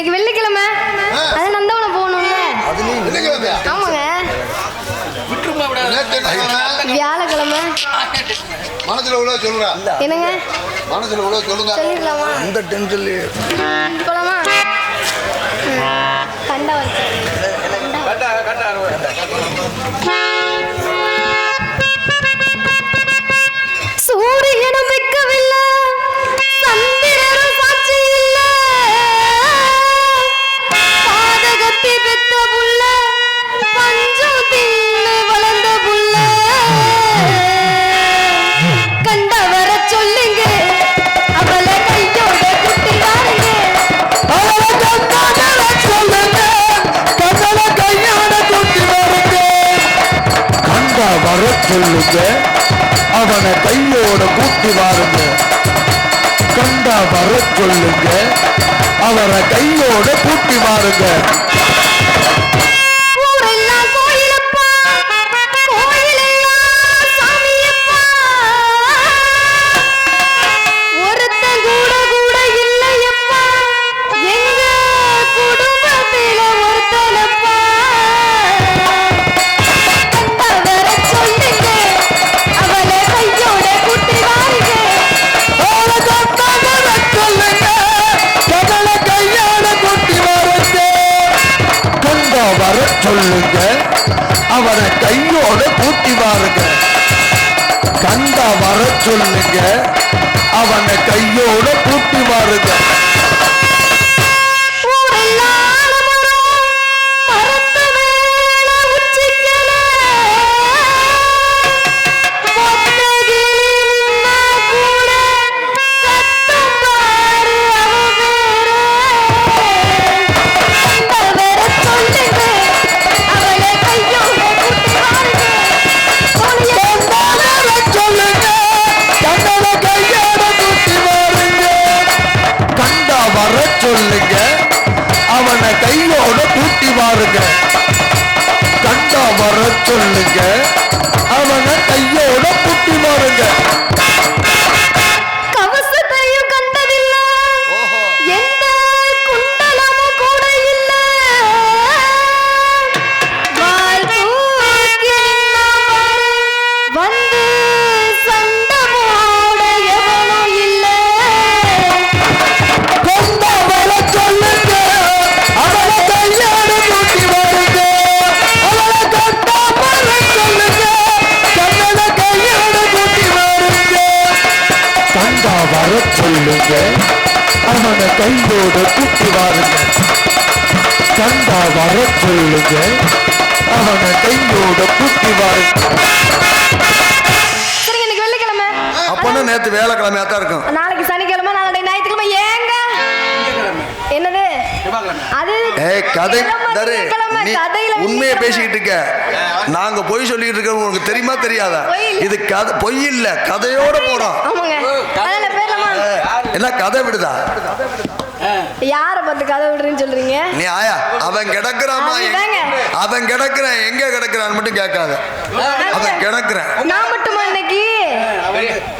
இன்னைக்கு வெள்ளிக்கிழமை. அதான் நந்தவனம் போகணும்ல? ஆமாங்க? வியாழக்கிழமை. மனசுல உள்ள சொல்லுறா என்னங்க? மனசுல உள்ள சொல்லுங்க சொல்லிடலாமா? அந்த டென்ஷன்லயே போலாமா? கண்டா வச்சு சொல்லுங்க அவனை கையோட கூட்டி வாருங்க. கண்டா வர சொல்லுங்க. அவரை கையோட கூட்டி வாருங்க. சொல்லுங்க. அவனை கையோட கூட்டி வாருங்க. கண்டா வர சொல்லுங்க. அவனை கையோட கூட்டி வாருங்க. சொல்லுங்க சொல்லுங்க அவனை கையோட கூட்டி வாருங்க. கண்டா வர சொல்லுங்க. அவனை கையோட கூட்டி வாருங்க. சரி இன்னைக்கு வெள்ளிக்கிழமை. அப்பனா நேத்து வேலைக்கிழமையா தான் இருக்கும்? நாளைக்கு சனிக்கிழமை நாளைக்கு ஞாயிற்றுக்கிழமை. ஏங்க? என்னது? அது ஏய் கதை தரு நீ உண்மையை. பேசிக்கிட்டு இருக்க. நாங்க பொய் சொல்லிட்டு இருக்கோம் உனக்கு தெரியுமா தெரியாதா. இது கதை பொய் இல்ல. கதையோட போறோம். ஆமாங்க. என்ன கதை விடுதா? யார பார்த்து கதை விடுறேன்னு சொல்றீங்க? நீ ஆயா அவன் கிடக்குறாமா. அவன் கிடக்குறான் எங்க கிடக்குறான்னு மட்டும் கேட்காத. அவன் கிடக்குறான். நான் மட்டுமா இன்னைக்கு?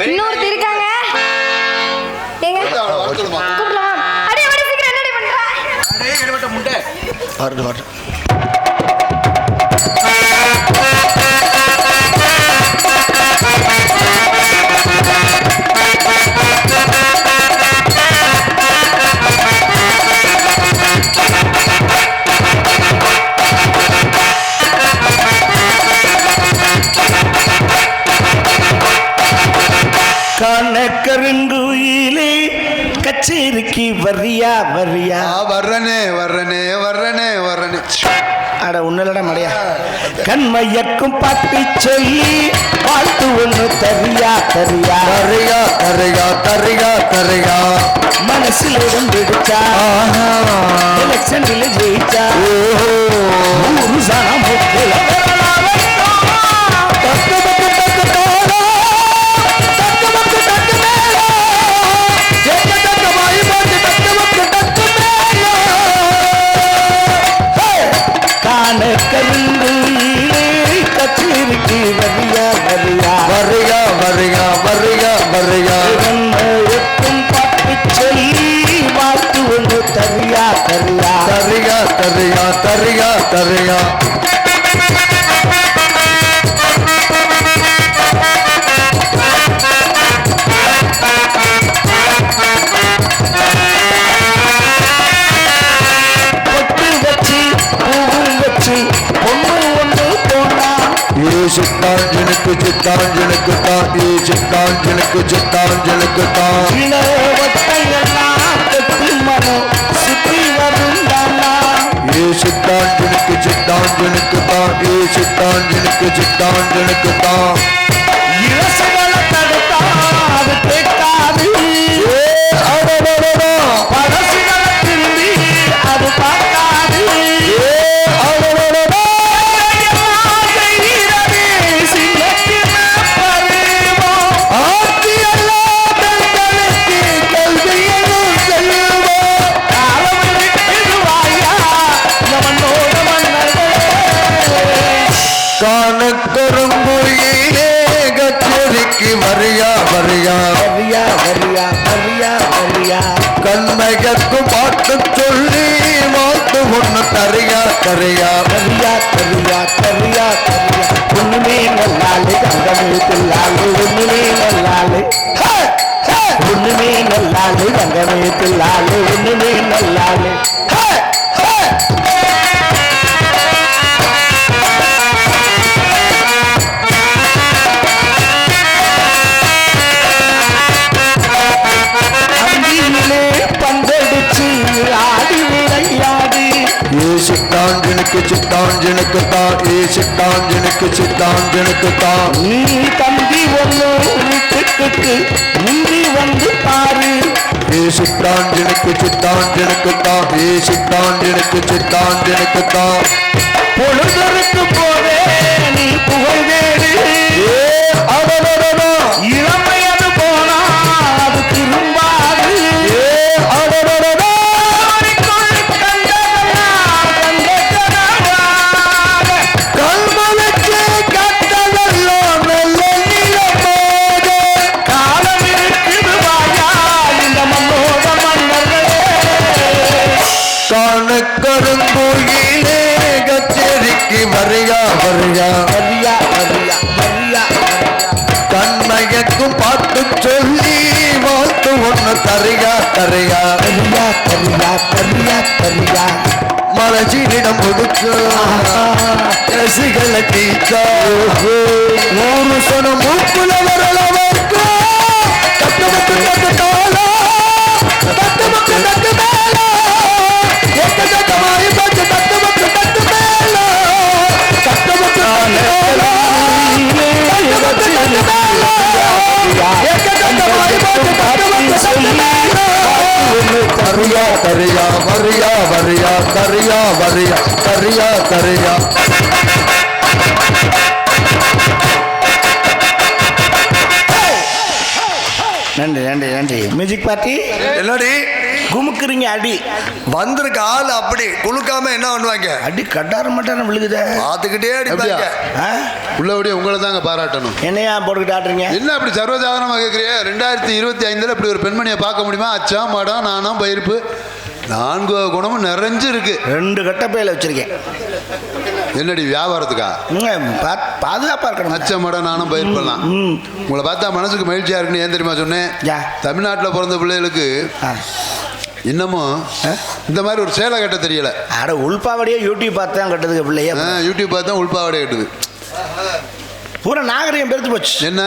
இன்னொருத்தி இருக்காங்க. சொல்லுமா கூப்பிடலாம்? அடி அடி சீக்கிரம் என்னடி பண்ற? வருது வருது கணக்கருங்குயிலே கச்சேரிக்கு வர்றியா வர்றியா? வர்றனே வர்றனே வர்றனே வர்றனே. அட உன்னலடா மடையா. கண்மையக்கும் பாட்டி சொல்லி வாழ்த்து ஒண்ணு தரியா தரியா தரிகா தரிகா தரிகா தரிகா மனசுல இருந்துடுச்சா ஆஹா. எலெக்ஷன்ல ஜெயிச்சா ஓஹோ. ஊரு வரியான கரும்பு கத்திருக்கு வரியா வரியா வரியா வரியா. வரியா வரியா. எப்பவும் பாட்டு சொல்லி வாழ்த்து ஒன்று தரியா தரியா தரியா தரியா தரியா தரியா. சித்தாஞ்சனுக்கு சித்தாஞ்சனுக்கு தான் காணக்கருங்குயிலே கச்சேரிக்கு வரியா வரியா வரியா வரியா வரியா வரியா கண்மையக்கு பாட்டு சொல்லி வாழ்த்து ஒண்ணு தரியா தரியா கரியா கரியா கரியா கரியா ஒண்ணுமே நல்லாலே தங்கமே தில்லாலே ஒண்ணுமே நல்லாலே ஹே, ஹே. ஒண்ணுமே நல்லாலே தங்கமே தில்லாலே ஒண்ணுமே நல்லாலே சித்தாஞ்சனுக்கு சித்தாஞ்சனுக்கு தான் ஏ சித்தாஞ்சனுக்கு சித்தாஞ்சனுக்கு தான் நீ தம்பி வீட்டுக்கு முந்தி வந்து பாரு. ஏ சித்தாஞ்சனுக்கு சித்தாஞ்சனுக்கு தான் ஏ சித்தாஞ்சனுக்கு சித்தாஞ்சனுக்கு தான் பொழுதற்கு போதே நீ புகழ் தேடு ஏ அடடடடா. இளமையது হয়েছে பார்ட்டி என்னடி? குமுக்குறீங்க அடி. வந்திருக்க ஆள் அப்படி. குலுக்காம என்ன பண்ணுவாங்க? அடி கட்டார மட்டான விழுகுதே. பார்த்துக்கிட்டே அடிப்பாங்க. ஆ? உள்ளபடி உங்களை தாங்க பாராட்டணும். என்னையா போட்டுக்கிட்டு ஆடுறீங்க என்ன அப்படி சர்வசாதாரணமாக கேட்குறிய ரெண்டாயிரத்தி இருபத்தி ஐந்தில் இப்படி ஒரு பெண்மணியை பார்க்க முடியுமா? அச்சா மடம் நாணம் பயிர்ப்பு. நான்கு குணமும் நிறைஞ்சு இருக்கு ரெண்டு கட்டப்பையில வச்சிருக்கேன். என்னடி வியாபாரத்துக்கா ம், பா- பாதுகாப்பா இருக்கணும் அச்ச மடம் நானும் பயிர்ப்பெல்லாம் ம். உங்களை பார்த்தா மனசுக்கு மகிழ்ச்சியா இருக்குன்னு ஏன் தெரியுமா சொன்னேன். தமிழ்நாட்டில் பிறந்த பிள்ளைகளுக்கு. இன்னமும்? இந்த மாதிரி ஒரு சேலை கட்ட தெரியல அட உள்பாவடியே யூடியூப் பார்த்து தான் கட்டுதுக்கு பிள்ளைய யூடியூப் பார்த்தா உள்பாவாடை கட்டுது பூரா நாகரிகம் பெருத்து போச்சு. என்ன?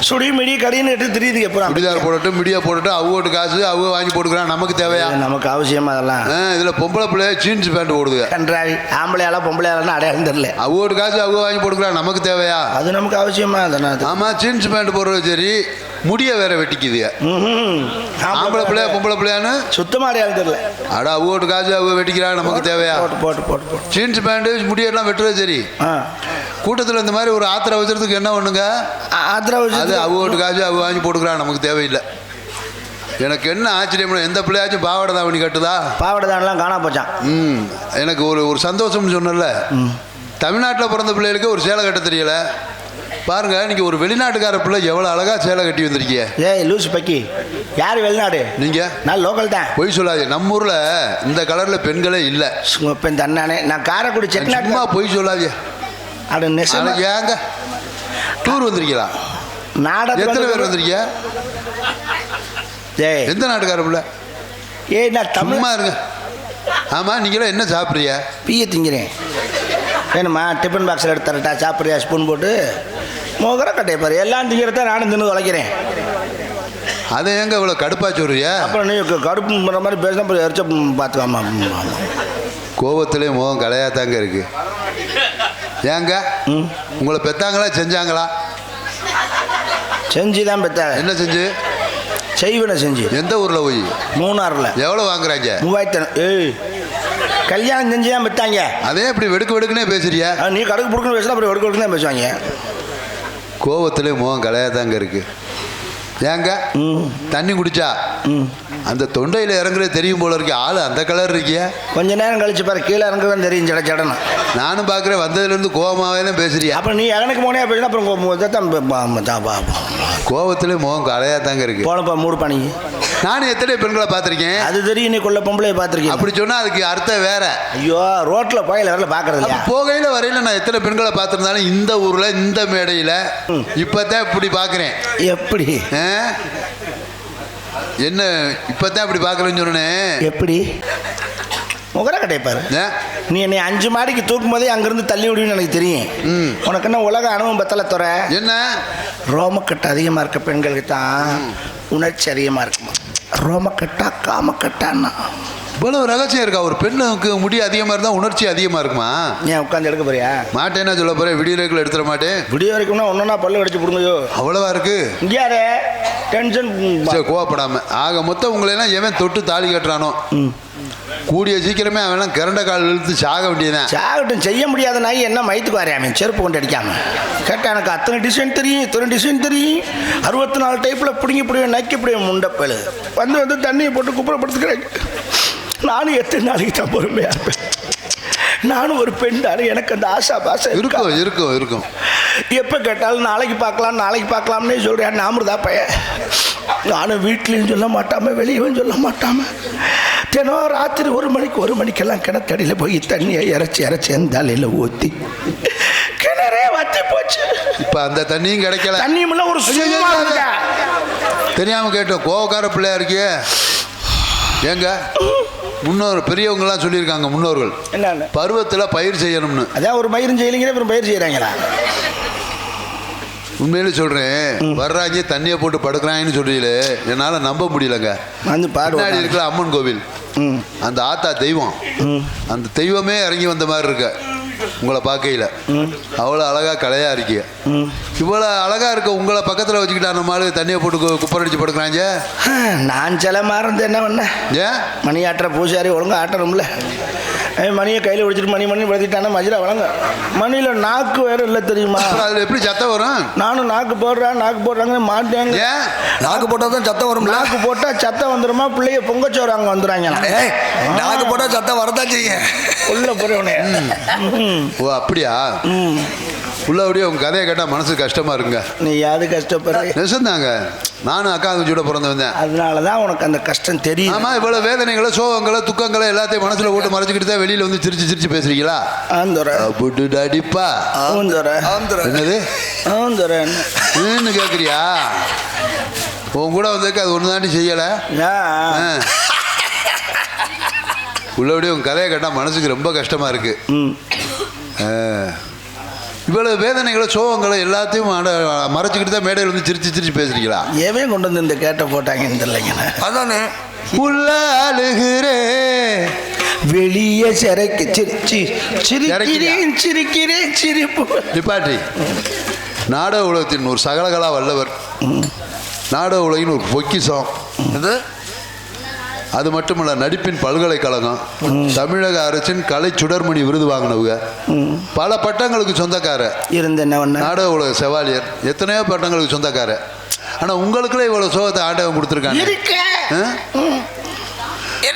சுடி மிடி கடின்னு எடுத்து தெரியுது பூரா சுடிதார் போடட்டும் மிடியா போடட்டும் அவ்வளோட்டு காசு அவங்க வாங்கி போட்டுக்கிறான் நமக்கு தேவையா? நமக்கு அவசியமா அதெல்லாம். இதுல பொம்பளை பிள்ளைய ஜீன்ஸ் பேண்ட் போடுதுங்க. கன்றாவி ஆம்பளையால பொம்பளையாலன்னு அடையாளம் தெரியல. அவ்வளோட்டு காசு அவங்க வாங்கி போட்டுக்கிறான் நமக்கு தேவையா? அது நமக்கு அவசியமா அதனால் அது. ஆமா ஜீன்ஸ் பேண்ட் போடுறது சரி முடிய வேற வெட்டிக்குதுங்க. ம்ஹும். ஆம்பளை பிள்ளைய பொம்பளை பிள்ளையான்னு? சுத்தமா அடையாளம் தெரியல. அட அவ்வளோட்டு காசு அவங்க வெட்டிக்கிறான் நமக்கு தேவையா? போட்டு போட்டு போட்டு போட்டு. ஜீன்ஸ் பேண்ட் முடியெல்லாம் வெட்டுறது சரி. ஆ. கூட்டத்தில் இந்த மாதிரி ஒரு ஆத்திர அவசரத்துக்கு என்ன பண்ணுங்க ஆத்திரா அது அவ்வளோட்டு காசு அவங்க வாங்கி போட்டுக்கிறான் நமக்கு தேவையில்லை. எனக்கு என்ன ஆச்சரியம் எந்த பிள்ளையாச்சும் பாவாடை தாவணி கட்டுதா? பாவாடை தானெல்லாம் காணா போச்சான் ம் எனக்கு ஒரு ஒரு சந்தோஷம்னு சொன்னல தமிழ்நாட்டில் பிறந்த பிள்ளைகளுக்கு ஒரு சேலை கட்ட தெரியல. பாருங்க நீங்க ஒரு வெளிநாட்டுக்கார பிள்ளை எவ்வளோ அழகா சேலை கட்டி வந்திருக்கீங்க ஏய் லூசு பக்கி. யார் வெளிநாடு? நீங்க? நான் லோக்கல் தான். பொய் சொல்லாதே நம்ம ஊர்ல இந்த கலர்ல பெண்களே இல்லை. இப்போ இந்த அண்ணானே நான் காரைக்குடி சும்மா செட்டிநாட்டு பொய் சொல்லாதே அது நெசமா. ஏங்க டூர் வந்திருக்கீங்களா? நாடகத்துல எத்தனை பேர் வந்து- வந்திருக்கீங்க? ஏய் எந்த நாட்டுக்கார பிள்ளை? ஏய் நான் தமிழ் சும்மா இருங்க. ஆமா நீங்களும் என்ன சாப்பிட்றீங்க? பீய திங்கிறேன். வேணுமா? டிஃபன் பாக்ஸில் எடுத்து தரட்டா? சாப்பிட்றியா? ஸ்பூன் போட்டு. முகர கட்டைய பாரு. எல்லாம் திங்கிறத நானும் தின்னு உழைக்கிறேன் அதை எங்க இவ்வளவு கடுப்பா சொல்றியா அப்புறம் நீ க- கடுப்புங்கிற மாதிரி பேசினா அப்புறம் எரிச்ச பார்த்துக்காமா கோவத்திலே முகம் கலையாத்தாங்க இருக்கு. ஏங்க? உங்களை பெத்தாங்களா செஞ்சாங்களா? செஞ்சு தான் பெத்த என்ன செஞ்சு? செய்வனை செஞ்சு. எந்த ஊர்ல போய்? மூணாறில். எவ்வளவு வாங்குறாங்க? மூவாயிரத்தி ஏய் கல்யாணம் செஞ்சு தான் பெற்றாங்க அதே இப்படி வெடுக்கு வெடுக்குனே பேசுறிய? நீ கடுக்கு புடுக்குன்னு பேசினா அப்புறம் எடுக்க எடுக்கு தான் பேசுவாங்க. கோவத்திலே முகம் கலையாதாங்க இருக்கு. ஏங்க? தண்ணி குடிச்சா? அந்த தொண்டையில் இறங்குறது தெரியும் போல இருக்கு. ஆளு அந்த கலர் இருக்கிய. கொஞ்ச நேரம் கழிச்சு பாரு கீழே இறங்குதான் தெரியும் ஜட ஜடன்னு. நானும் பார்க்குறேன் வந்ததுலேருந்து கோவமாவே தான் பேசுறியா? அப்புறம் நீ இறனுக்கு போனே பேசினா அப்புறம். கோவத்திலே முகம் கலையாதாங்க இருக்கு. போனப்பா மூடு பணிக்கு நானும் எத்தனை பெண்களை பார்த்துருக்கேன். அது தெரியும் நீ கொள்ள பொம்பளைய பார்த்துருக்கீங்க அப்படி சொன்னா அதுக்கு அர்த்தம் வேற. ஐயோ ரோட்ல போயில வரல பாக்குறது இல்லையா? போகையில வரையில நான் எத்தனை பெண்களை பார்த்திருந்தாலும் இந்த ஊர்ல இந்த மேடையில இப்பதான் இப்படி பாக்குறேன் எப்படி? ஆ? என்ன இப்பதான் இப்படி பாக்குறேன்னு சொன்னேன். எப்படி? முகர கட்டைப்பாரு ஆ? நீ என்னை அஞ்சு மாடிக்கு தூக்கும் போதே அங்கிருந்து தள்ளி விடுன்னு எனக்கு தெரியும். ம். உனக்கு என்ன உலக அனுபவம் பத்தல துற? என்ன? ரோமக்கட்டு அதிகமாக இருக்க பெண்களுக்கு தான் உணர்ச்சி அதிகமாக இருக்குமா? ரோமக்கட்டா காமக்கட்டான்னா? இவ்வளவு ரகசியம் இருக்கா? ஒரு பெண்ணுக்கு முடி அதிகமா இருந்தா உணர்ச்சி அதிகமா இருக்குமா? ஏன் உட்காந்து எடுக்க போறியா? மாட்டேன்னா சொல்ல போறேன். வீடியோக்குள்ள எடுத்துட மாட்டேன். விடிய வரைக்கும்னா ஒன்றா பல்லு கடிச்சு பிடுங்கயோ அவ்வளவா இருக்கு? இங்கே யாரு? டென்ஷன். சரி கோவப்படாம. ஆக மொத்தம் உங்களை எல்லாம் எவன் தொட்டு தாலி கட்டுறானோ? கூடிய சீக்கிரமே அவன் கிரண்ட கால் இழுத்து சாக வேண்டியதான் சாகட்டும் செய்ய முடியாத நாய் என்ன மயத்துக்கு வரையாம செருப்பு கொண்டு அடிக்காம. கேட்டா எனக்கு அத்தனை டிசைன் தெரியும் இத்தனை டிசைன் தெரியும். அறுபத்தி நாலு டைப்பில் பிடிங்கி பிடிவேன் நக்கி பிடிவேன் முண்டப்பல் வந்து வந்து தண்ணியை போட்டு குப்புறப்படுத்துக்கிறேன் நானும் எத்தனை நாளைக்கு தான் பொறுமையாக இருப்பேன்? நானும் ஒரு பெண் தானே எனக்கு அந்த ஆசா பாசம் இருக்கா? இருக்கும் இருக்கும் இருக்கும். எப்போ கேட்டாலும் நாளைக்கு பார்க்கலாம் நாளைக்கு பார்க்கலாம்னே சொல்கிறேன் நாமருதா பையன்? நானும் வீட்லேயும் சொல்ல மாட்டாம வெளியவும் சொல்ல மாட்டாம. தினம் ராத்திரி ஒரு மணிக்கு ஒரு மணிக்கெல்லாம் கிணத்தடியில் போய் தண்ணியை இறச்சி இறச்சி அந்த தலையில் ஊற்றி கிணறே வத்தி போச்சு. இப்ப அந்த தண்ணியும் கிடைக்கல. தண்ணியுமில்ல ஒரு சும்மா இருக்க. தெரியாம கேட்டோம் கோவக்கார பிள்ளையா இருக்கியே ஏங்க? முன்னோர் பெரியவங்கலாம் சொல்லியிருக்காங்க முன்னோர்கள். என்னன்னு? பருவத்தில் பயிர் செய்யணும்னு. அதான் ஒரு பயிரும் செய்யலைங்கிற அப்புறம் பயிர் செய்கிறாங்களா உண்மையிலே சொல்றேன் வர்றாங்க தண்ணியை போட்டு படுக்கிறாங்கன்னு சொல்றீங்களே என்னால் நம்ப முடியலங்க. வந்து பின்னாடி பாடு இருக்கிற அம்மன் கோவில். அந்த ஆத்தா தெய்வம். அந்த தெய்வமே இறங்கி வந்த மாதிரி இருக்க. உங்களை பார்க்கையில. அவ்வளோ அழகா கலையா இருக்கீங்க இவ்வளோ அழகா இருக்க உங்களை பக்கத்தில் வச்சுக்கிட்டா நம்ம ஆளு தண்ணியை போட்டு குப்பரடிச்சு படுக்கிறாங்க. நான் சில மாறந்து என்ன பண்ணேன்? ஏன்? மணி ஆட்டுற பூசாரி ஒழுங்கா ஆட்டணும்ல. மணியை கையில் பிடிச்சிட்டு மணி மணி படுத்திட்டானா மஜிரா வழங்க மணியில் நாக்கு வேற இல்லை தெரியுமா? அதில் எப்படி சத்தம் வரும்? நானும் நாக்கு போடுறேன் நாக்கு போடுறாங்க மாட்டேங்க. நாக்கு போட்டால் தான் சத்தம் வரும்ல? நாக்கு போட்டால் சத்தம் வந்துருமா? பிள்ளைய பொங்கச்சோறு அங்கே வந்துடுறாங்க நாக்கு போட்டால் சத்தம் வரதான் செய்யும். உள்ள போறவனே. ஓ அப்படியா? உள்ளபடியே உங்க கதையை கேட்டால் மனசு கஷ்டமா இருக்குங்க. நீ யாது கஷ்டப்படுற? நெசந்தாங்க நானும் அக்கா தங்கச்சியோட பிறந்தவன் தான் அதனால தான் உனக்கு அந்த கஷ்டம் தெரியும் ஆமா இவ்வளவு வேதனைகளை சோகங்களை துக்கங்களை எல்லாத்தையும் மனசுல போட்டு மறைச்சிக்கிட்டு தான் வெளியில வந்து சிரிச்சு சிரிச்சு பேசுறீங்களா? ஆந்துற புட்டு டாடிப்பா ஆந்துற ஆந்திர. என்னது? ஆந்துற ஏன்னு கேக்குறியா? உன் கூட வந்ததுக்கு அது ஒன்று தாண்டி செய்யலை உள்ளபடியே உன் கதையை கேட்டால் மனசுக்கு ரொம்ப கஷ்டமா இருக்கு. இவ்வளவு வேதனைகளை சோகங்களை எல்லாத்தையும் மறைச்சிக்கிட்டு தான் மேடையில் வந்து சிரிச்சு சிரிச்சு பேசுறீங்களா? எவன் கொண்டு வந்து இந்த கேட்ட போட்டாங்கன்னு தெரியலைங்க அதானே. உள்ள அழுகிறே வெளியே சிறைக்கு சிரிச்சு? சிரிக்கிறேன் சிரிக்கிறேன் சிரிப்பு. நிப்பாட்டி நாடக உலகத்தின் ஒரு சகலகலா வல்லவர். நாடக உலகின் ஒரு பொக்கிஷம். இது அது மட்டுமல்ல நடிப்பின் பல்கலைக்கழகம் தமிழக அரசின் கலை சுடர்மணி விருது வாங்கினவங்க. பல பட்டங்களுக்கு சொந்தக்கார இருந்து நாடக உலக செவாலியர். எத்தனையோ பட்டங்களுக்கு சொந்தக்கார ஆனா உங்களுக்குள்ள இவ்வளவு சோகத்தை ஆண்டவன் கொடுத்துருக்காங்க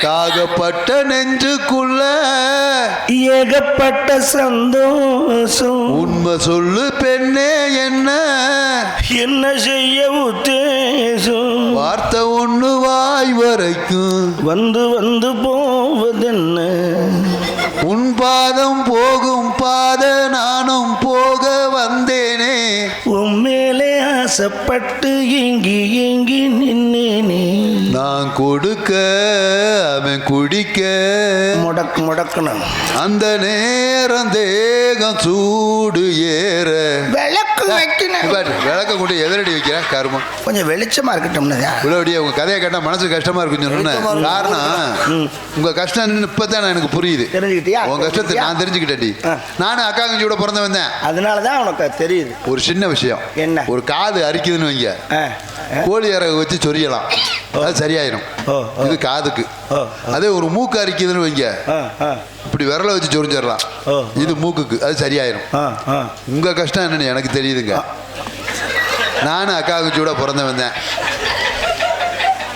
காகப்பட்ட நெஞ்சுக்குள்ள ஏகப்பட்ட சந்தோஷம். உண்மை சொல்லு பெண்ணே என்ன? என்ன செய்ய உத்தேசம்? வார்த்தை ஒண்ணு வாய் வரைக்கும். வந்து வந்து போவதென்ன? உன் பாதம் போகும் ஆசைப்பட்டு ஏங்கி ஏங்கி நின்னேனே நான் கொடுக்க அவன் குடிக்க. முடக்கு முடக்கணும் அந்த நேரம் தேகம் சூடு ஏற. விளக்கு வைக்கணும். விளக்க கொண்டு எதிரடி வைக்கிறேன் கருமம். கொஞ்சம் வெளிச்சமா இருக்கட்டும்னு உள்ளபடியே உங்க கதையை கேட்டா மனசு கஷ்டமா இருக்குன்னு சொன்னேன். காரணம் உங்க கஷ்டம் இப்பதான் எனக்கு புரியுது. தெரிஞ்சுக்கிட்டியா? உங்க கஷ்டத்தை நான் தெரிஞ்சுக்கிட்டேன்டி. ஆ. நானும் அக்கா கஞ்சி கூட பிறந்தவன் தான் அதனால தான் உனக்கு தெரியுது. ஒரு சின்ன விஷயம். என்ன? ஒரு காது அரிக்குதுன்னு வைங்க. கோழி இறகு வச்சு சொரியலாம். அது சரியாயிரும். இது காதுக்கு. அதே ஒரு மூக்கு அரிக்குதுன்னு வைங்க. இப்படி விரலை வச்சு சொரிஞ்சிடலாம். இது மூக்குக்கு. அது சரியாயிரும். ஆ, ஆ. உங்க கஷ்டம் என்னன்னு எனக்கு தெரியுதுங்க. நானும் அக்கா கூட பிறந்தவன் தான்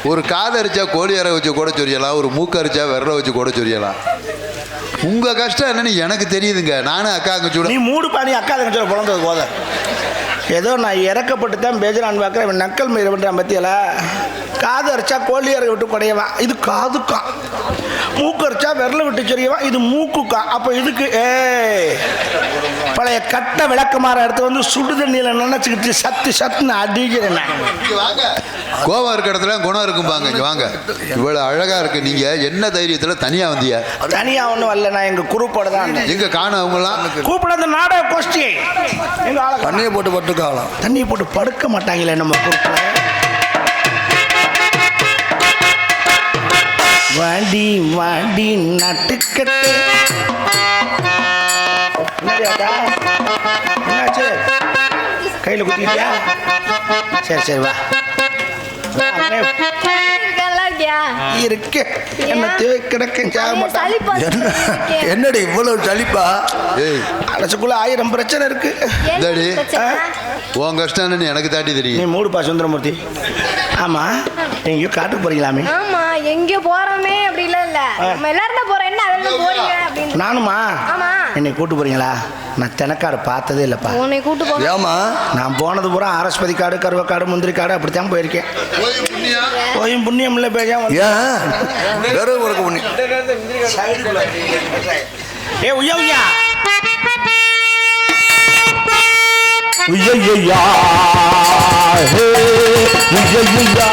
ஒரு காது அரிச்சா கோழி இறகு வச்சு கூட சொரியலாம். ஒரு மூக்கு அரிச்சா விரலை வச்சு கூட சொரியலாம். உங்க கஷ்டம் என்னன்னு எனக்கு தெரியுதுங்க. நானும் அக்கா கூட நீ மூடு பாணி அக்கா தங்கச்சியில் பிறந்தது போத ஏதோ நான் இறக்கப்பட்டு தான் பேஜரான் பார்க்குறேன் இவன் நக்கல் மயிரை பண்ணுறான் பத்தியில? காது அரைச்சா கோழி இறக்க விட்டு குடையவான் இது காதுக்கான் மூக்கு அரைச்சா விரல விட்டு சொரியவான் இது மூக்குக்கான் அப்போ இதுக்கு ஏய் பழைய கட்ட விளக்கமாற எடுத்து வந்து சுடு தண்ணியில் நினச்சிக்கிட்டு சத்து சத்துன்னு அடிக்கிறேன் நான். வாங்க. கோவம் இருக்க இடத்துல குணம் இருக்கும்பாங்க. இங்க வாங்க. இவ்வளவு அழகா இருக்கு. நீங்க என்ன தைரியத்துல தனியா வந்தியா? தனியா ஒன்றும் வரல. நான் எங்கள் குரூப்போட தான். எங்க காணும் அவங்கலாம் கூப்பிட அந்த நாடக கோஷ்டி எங்க ஆளை. தண்ணியை போட்டு பட்டுக்காகலாம் தண்ணியை போட்டு படுக்க மாட்டாங்களே நம்ம குரூப்பில் வாடி வாடி நட்டுக்கட்டு? என்னாச்சு? கையில் குத்திக்கிட்டியா? சரி சரி வா. இருக்கு. என்ன தேவை கிடக்கும் என்னடி இவ்வளவு சளிப்பா? அரசுக்குள்ள ஆயிரம் பிரச்சனை இருக்கு. உன் கஷ்டம் என்னன்னு எனக்கு தாட்டி நீ தெரியும் மூடுப்பா சுந்தரமூர்த்தி. ஆமா எங்கேயோ காட்டுக்கு போறீங்களாமே? ஆமா. எங்க போறோமே அப்படி இல்ல இல்ல. நம்ம எல்லாரும் தான் போறோம். என்ன அதில் போறீங்க அப்படின்னு. நானுமா ஆமா. என்னை கூட்டு போறீங்களா? நான் தெனக்காடு பார்த்ததே இல்லைப்பா. உன்னை கூட்டு போறோம் ஏமா நான் போனது பூரா ஆரஸ்பதி காடு கருவக்காடு முந்திரி காடு அப்படித்தான் போயிருக்கேன். போயும் புண்ணியம் இல்லை பேஜா ஏன்? வேற ஒரு பண்ணி ஏ உய்யா உய்யா. உய்யய்யா ஹே உய்யய்யா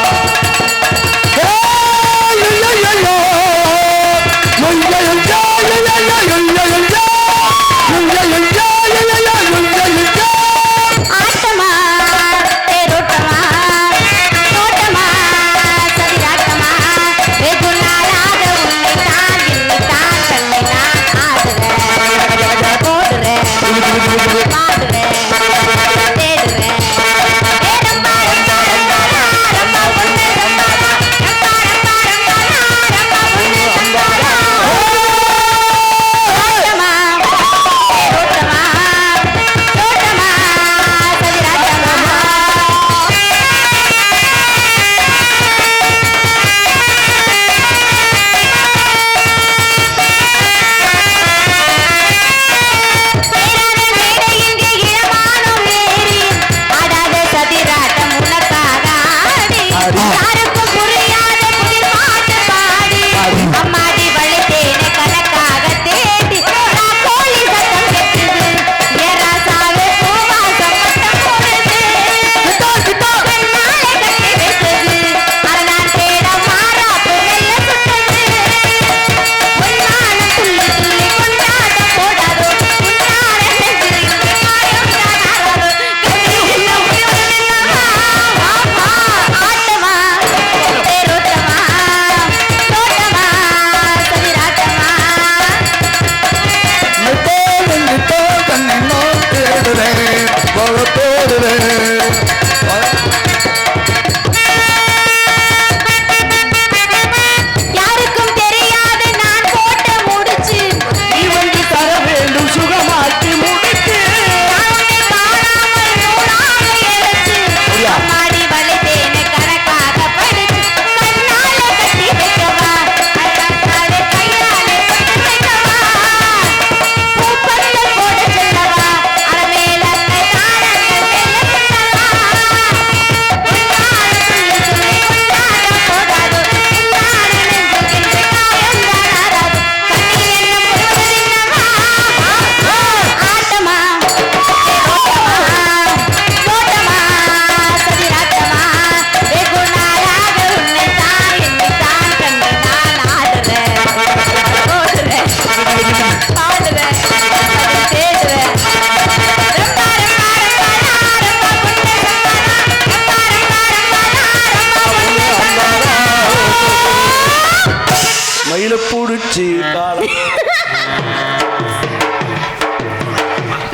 காலம்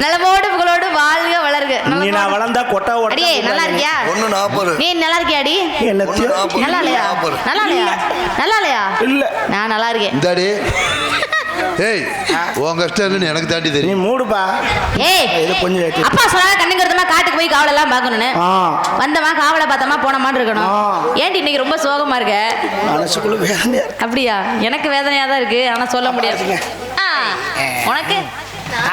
நலமோடு புகழோடு வாழ்க வளர்க. நீ நான் வளர்ந்தா கொட்டா அடியே நல்லா இருக்கியா? ஒண்ணு நாற்பது நீ நல்லா ஒண்ணு நாற்பது நல்லா இல்லையா? நல்லா இல்லையா நல்லா இல்லையா? இல்ல. நான் நல்லா இருக்கேன். இந்தாடி. ஏய் உன் கஷ்டம் எனக்கு தாண்டி நீ தெரியும் மூடுப்பா. ஏய் இது கொஞ்சம் ஏத்தி. அப்பா சொன்னா கண்ணுக்கு எடுத்தமா காட்டுக்கு போய் காவலை எல்லாம் பார்க்கணும்னு. ஆ. வந்தமா காவலை பார்த்தமா போனமான்னு இருக்கணும். ஆ. ஏன்டி இன்னைக்கு ரொம்ப சோகமா இருக்க? மனசுக்குள்ள வேதனையா இருக்கு. அப்படியா? எனக்கு வேதனையா தான் இருக்கு ஆனா சொல்ல முடியாது. ஆ, உனக்கு?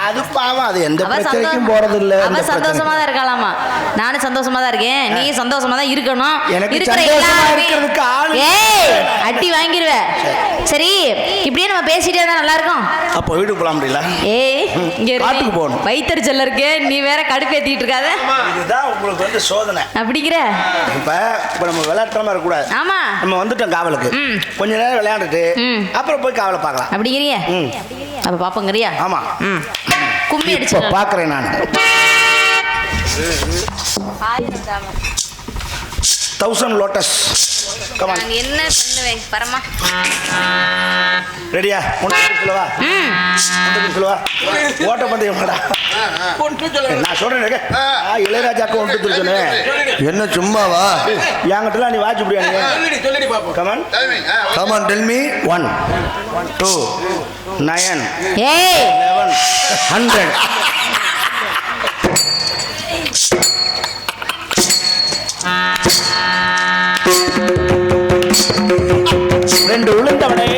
அது பாவம் அது எந்த பிரச்சனைக்கும் போறது இல்ல அவ சந்தோஷமா தான் இருக்கலாமா? நானும் சந்தோஷமா தான் இருக்கேன். நீ சந்தோஷமா தான் இருக்கணும். இருக்கிற எல்லாருமே- ஏய் அடி வாங்கிருவ. சரி. இப்படியே நம்ம பேசிட்டே இருந்தா நல்லா இருக்கும் அப்போ வீட்டுக்கு போலாம் முடியல. ஏய் இங்க காட்டுக்கு போகணும். வைத்தறிச்சல்ல இருக்கே. நீ வேற கடுப்பேத்திட்டு இருக்காத. இதுதான் உங்களுக்கு வந்து சோதனை. அப்படிங்கிற. இப்ப இப்ப நம்ம விளையாட்டாம இருக்கக்கூடாது. ஆமா. நம்ம வந்துட்டோம் காவலுக்கு. கொஞ்ச நேரம் விளையாண்டுட்டு. அப்புறம் போய் காவலை பார்க்கலாம். அப்படிங்கிறிய. ம். அப்ப பாப்பங்கறியா ஆமா. ம். கும்மி அடிச்சு பாக்குறேன் நான். தௌசண்ட் லோட்டஸ் கமான் நான் என்ன பண்ணுவேன்? பரமா. ரெடியா ஒன்று சொல்லவா? ஒன்று சொல்லவா? ஓட்ட பந்தயம் வாடா நான் சொல்றேன் இளையராஜாக்கு ஒன்று திருச்சனே என்ன சும்மாவா? என்கிட்டலாம் நீ வாட்ச் முடியாது come on come on tell me one two nine eleven hundred ரெண்டு உளுந்தவனே.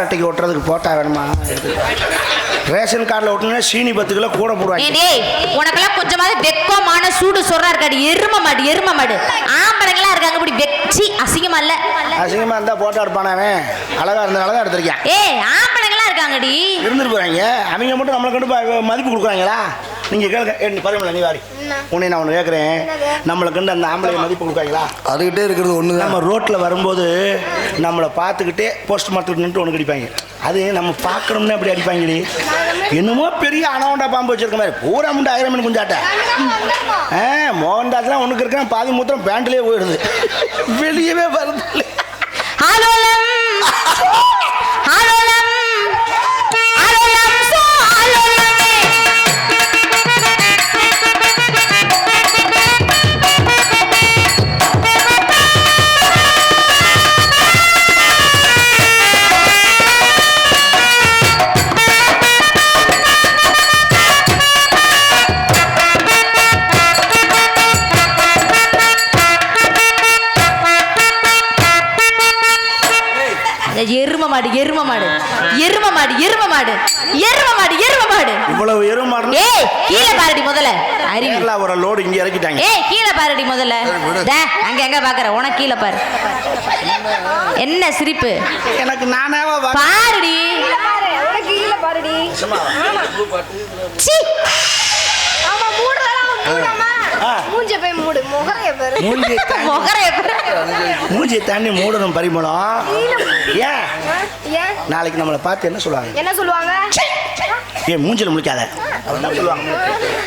ஆதார் அட்டைக்கு ஒட்டுறதுக்கு போட்டா வேணுமா? ரேஷன் கார்டில் ஒட்டினா சீனி பத்து கிலோ கூட போடுவாங்க. டேய் உனக்கெல்லாம் கொஞ்சமாவது வெக்கமான சூடு சொல்றா இருக்காடி. எரும மாடு எரும மாடு. ஆம்பளைங்களா இருக்காங்க இப்படி வெச்சி அசிங்கமா இல்ல. அசிங்கமா இருந்தா போட்டோ எடுப்பானே அழகா இருந்தனால தான் எடுத்திருக்கேன் ஏய் ஆம்பளைங்களா இருக்காங்கடி. இருந்துட்டு போறாங்க. அவங்க மட்டும் நம்மளை கண்டு மதிப்பு கொடுக்குறாங்களா? நீங்க கேளுங்க. ஏ, நீ வாரி உன்னை நான் ஒன்று கேட்குறேன் நம்மளை கண்டு அந்த ஆம்பளை மதிப்பு கொடுக்குறாங்களா அதுகிட்டே இருக்கிறது ஒன்று நம்ம ரோட்டில் வரும்போது நம்மளை பார்த்துக்கிட்டே போஸ்ட் மார்க்கெட் நின்று ஒன்று அடிப்பாங்க அது நம்ம பார்க்கணும்னு அப்படி அடிப்பாங்கடி என்னமோ பெரிய அனவண்டா பாம்பு வச்சிருக்க மாதிரி. பூரா முண்டை ஆயிரம் மணி குஞ்சாட்ட. ஆ மோகன்தாஸ்லாம் ஒன்றுக்கு இருக்கான் பாதி மூத்திரம் பேண்ட்லேயே போயிடுது. வெளியவே வருது மாடு எரும மாடு. எரும மாடு எரும மாடு. எரும மாடு எரும மாடு. இவ்வளவு எரும் மாடல் ஏய் கீழே பாருடி முதல்ல. அறிவு. கேரளா ஒரு லோடு இங்கே இறக்கிட்டாங்க. ஏய் கீழே பாருடி முதல்ல. டே, அங்க எங்க பாக்குற? உனக்கு கீழே பாரு. என்ன சிரிப்பு? எனக்கு நானாவா வா- பாருடி. கீழே பாரு. உனக்கு கீழே பாருடி. ஆமா மூடுறதெல்லாம் மூடாம. மூஞ்ச போய் மூடு முகரைய பாரு. மூஞ்சி முகரைய பாரு. மூஞ்சியை தாண்டி மூடணும் பரிமளம். ஏன்? ஏன்? நாளைக்கு நம்மளை பார்த்து என்ன சொல்லுவாங்க? என்ன சொல்லுவாங்க? ஏன் மூஞ்சில முடிக்காத சொல்லுவாங்க.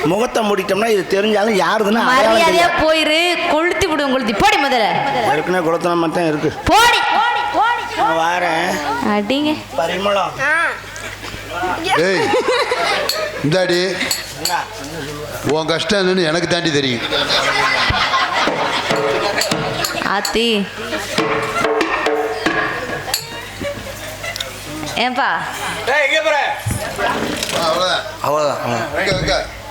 முகத்தை மூடிட்டோம்னா இது தெரிஞ்சாலும் யாருதுன்னு மரியாதையா. போயிரு கொளுத்தி விடுவோம் கொளுத்தி போடி முதல்ல. ஏற்கனவே குளத்தன தான் இருக்கு. போடி. வாரேன். அடிங்க. பரிமளம். ஏய் இந்தாடி. உன் கஷ்டம் என்னன்னு எனக்கு தாண்டி தெரியும். ஆத்தி. ஏன்பா? அவ்வளோதான் அவ்வளோதான்